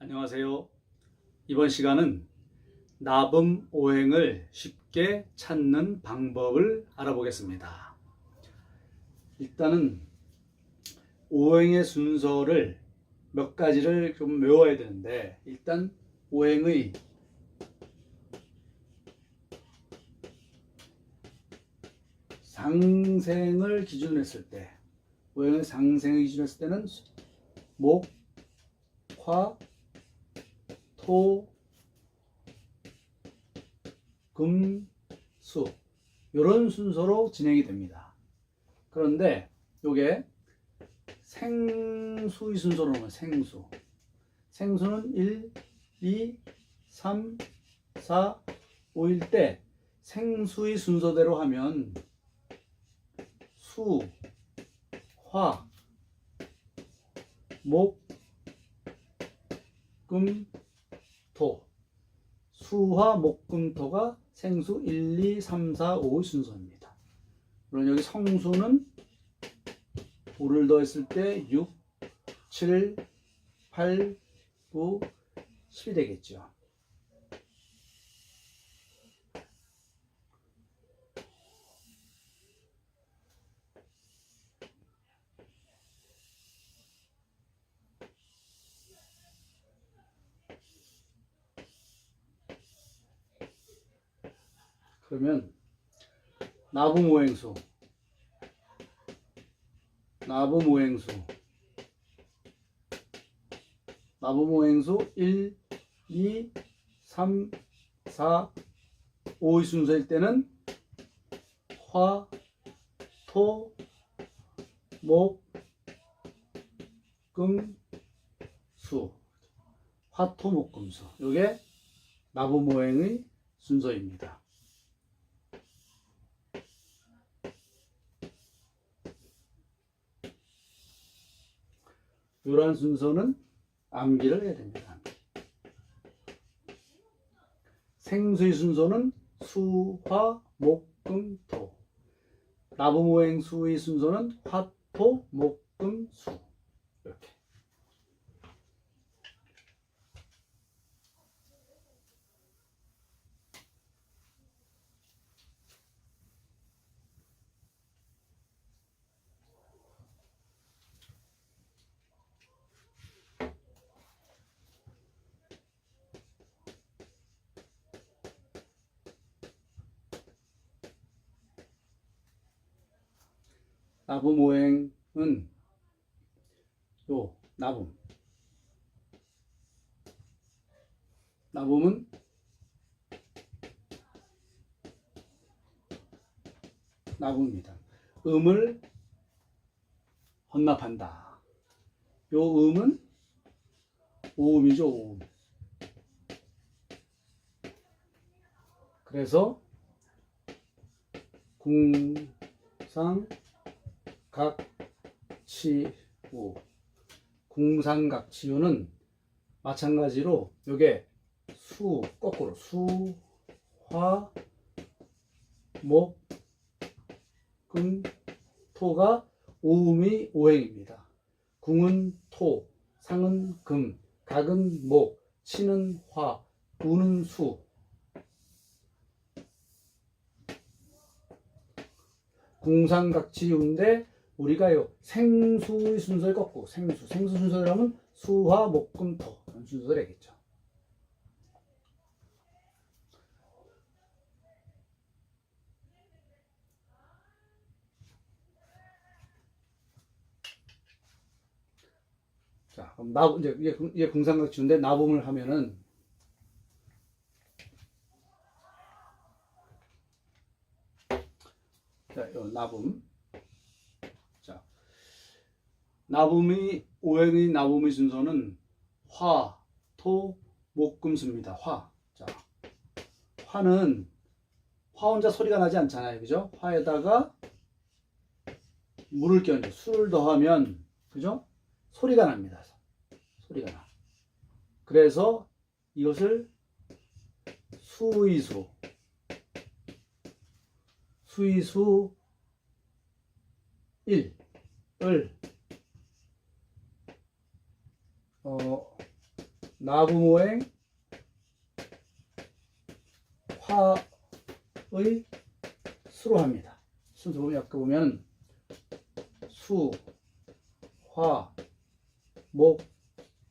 안녕하세요. 이번 시간은 나범 오행을 쉽게 찾는 방법을 알아보겠습니다. 일단은 오행의 순서를 몇 가지를 좀 외워야 되는데 일단 오행의 상생을 기준으로 했을 때 오행의 상생을 기준으로 했을 때는 목, 화, 토, 금, 수 이런 순서로 진행이 됩니다. 그런데 요게 생수의 순서로 하면 생수 생수는 1, 2, 3, 4, 5일 때 생수의 순서대로 하면 수, 화, 목, 금, 토. 수화, 목, 금, 토가 생수 1, 2, 3, 4, 5 순서입니다. 물론 여기 성수는 5를 더했을 때 6, 7, 8, 9, 10이 되겠죠. 그러면 나부 모행수 나부 모행수 나부 모행수 1, 2, 3, 4, 5의 순서일 때는 화, 토, 목, 금, 수 화토, 목, 금, 수 이게 나부모행의 순서입니다. 이러한 순서는 암기를 해야 됩니다. 생수의 순서는 수, 화, 목, 금, 토. 나부모행 수의 순서는 화, 토, 목, 금, 수. 이렇게. 나부모행은 요 나붐. 나붐은 나붐입니다. 음을 헌납한다. 요 음은 오음이죠, 오음. 그래서 궁상 각치우 궁상각치우는 마찬가지로 요게 수 거꾸로 수 화 목 금 토가 오음이 오행입니다. 궁은 토, 상은 금, 각은 목, 치는 화, 우는 수. 궁상각치운데 우리가요 생수의 순서를 꺾고 생수 생수 순서를 하면 수화 목금토 이런 순서를 해야겠죠. 자 그럼 나 이제 이게, 궁- 이게 궁상각치운데 나봄을 하면은 자, 요 나봄. 자, 나봄이 오행의 나봄의 순서는 화, 토, 목, 금, 수입니다. 화. 자, 화는 화 혼자 소리가 나지 않잖아요, 그죠? 화에다가 물을 껴 술을 더하면 그죠? 소리가 납니다. 소리가 나. 그래서 이것을 수의수 수의수 1을 어 나부모행 화의 수로 합니다. 순서 보면 아까 보면 수, 화, 목,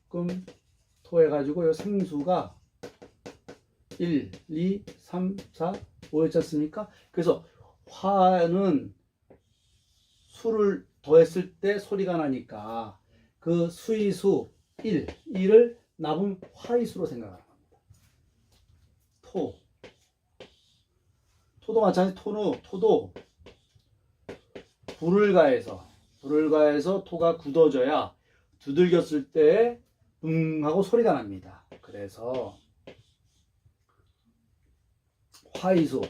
금, 토 해가지고 요 생수가 1, 2, 3, 4, 5였지 않습니까? 그래서 화는 수를 더했을 때 소리가 나니까 그 수의수 1, 1을 나분 화의수로 생각하는 겁니다. 토. 토도 마찬가지 토노, 토도 불을 가해서 불을 가해서 토가 굳어져야 두들겼을 때응 하고 소리가 납니다. 그래서 화이수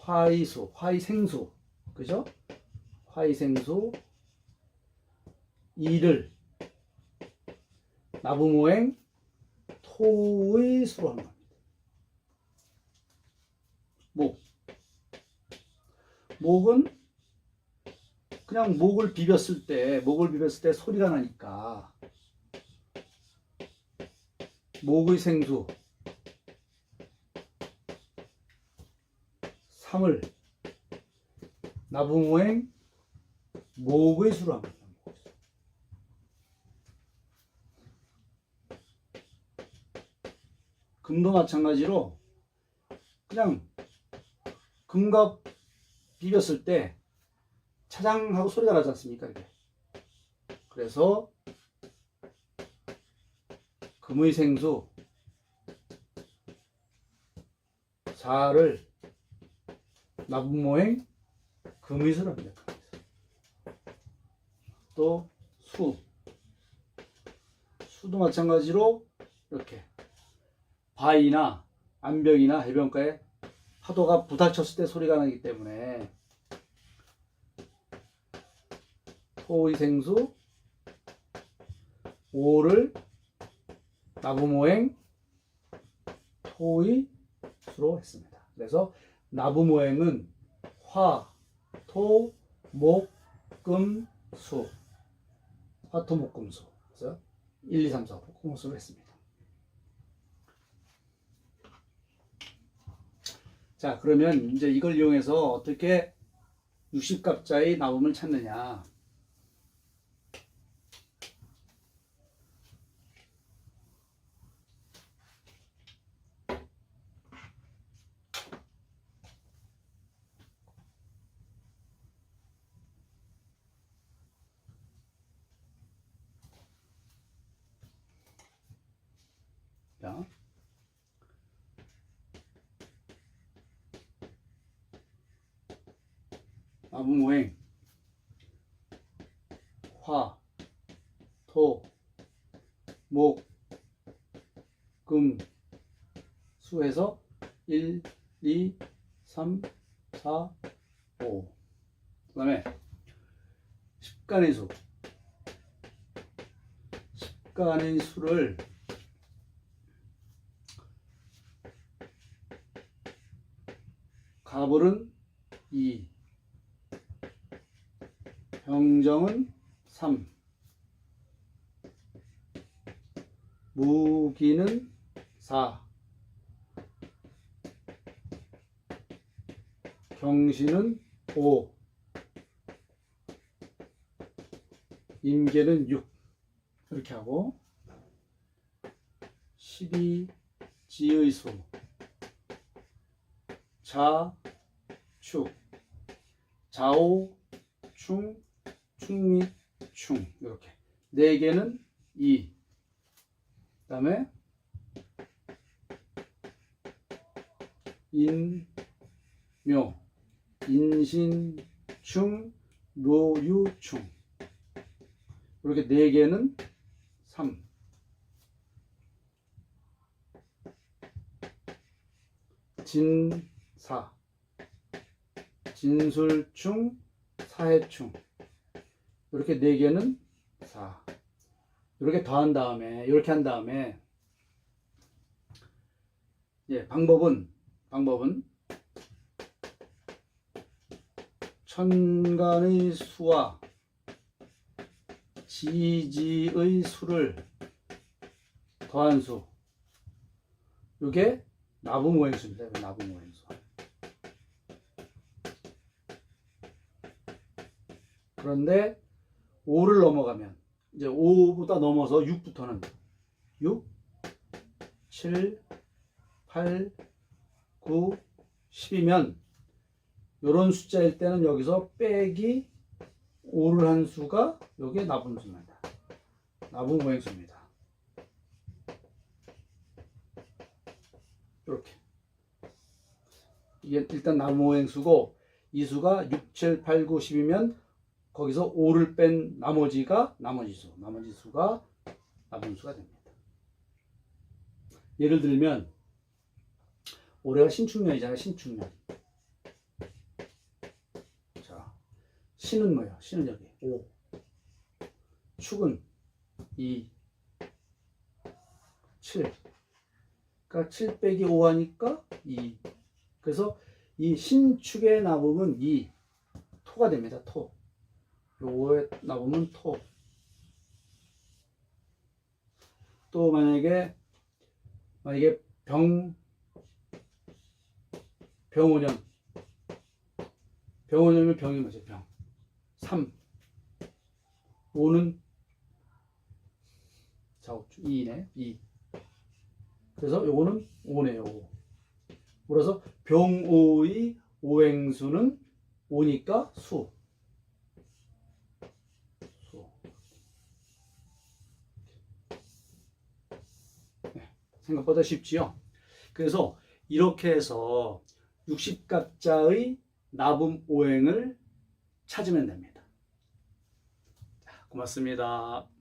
화이수 화이생수 그죠? 화이생수 이를 나부모행 토의 수로 하는 겁니다. 목 목은 그냥 목을 비볐을 때 목을 비볐을 때 소리가 나니까 목의 생수 삼을 나부모행 목의 수로 합니다. 금도 마찬가지로 그냥 금과 비볐을 때 차장하고 소리가 나지 않습니까? 이게. 그래서 금의 생수 사를 나부모행 금의수를 합니다. 또 수. 수도 마찬가지로 이렇게 바위나 암벽이나 해변가에 파도가 부닥쳤을 때 소리가 나기 때문에 토의 생수 오를 나부모행 토의 수로 했습니다. 그래서 나부모행은 화, 토, 목, 금, 수. 화, 토, 목, 금, 수. 그래서 1, 2, 3, 4, 5 공수를 했습니다. 자, 그러면 이제 이걸 이용해서 어떻게 60갑자의 나음을 찾느냐. 자. 나무모행 화, 토, 목, 금, 수에서 1, 2, 3, 4, 5. 그 다음에 십간의 수. 십간의 수를 가불은 2, 병정은 3, 무기는 4, 경신은 5, 임계는 6 이렇게 하고 12 지의 수. 자, 축, 좌우, 충, 충미, 충. 이렇게. 네 개는 이. 그다음에 인, 묘, 인신, 충, 묘유, 충. 이렇게 네 개는 3. 진, 사. 진술충 사해충 이렇게 네 개는 사 이렇게 더한 다음에 이렇게 한 다음에 예 방법은 방법은 천간의 수와 지지의 수를 더한 수. 이거 나분 오행수. 그런데 5를 넘어가면 이제 5보다 넘어서 6부터는 6, 7, 8, 9, 10이면 이런 숫자일 때는 여기서 빼기 5를 한 수가 여기에 나분수입니다. 나분오행수입니다. 이렇게 이게 일단 나분오행수고 이 수가 6, 7, 8, 9, 10이면 거기서 5를 뺀 나머지가 나머지 수, 나머지 수가 나분수가 됩니다. 예를 들면 올해가 신축년이잖아요. 신축년. 자, 신은 뭐예요? 신은 여기 5. 축은 2. 7. 그러니까 7 빼기 5 하니까 2. 그래서 이 신축의 나봄은 2. 토가 됩니다. 토. 요 5의 나봄은 토. 또 만약에 만약에 병 병오년 병오년이면 병이 뭐죠? 병. 3 5는 자옥주 2네. 2. 그래서 요거는 5네요. 5. 그래서 병오의 오행수는 5니까 수. 수. 네, 생각보다 쉽지요. 그래서 이렇게 해서 60갑자의 나분 오행을 찾으면 됩니다. 자, 고맙습니다.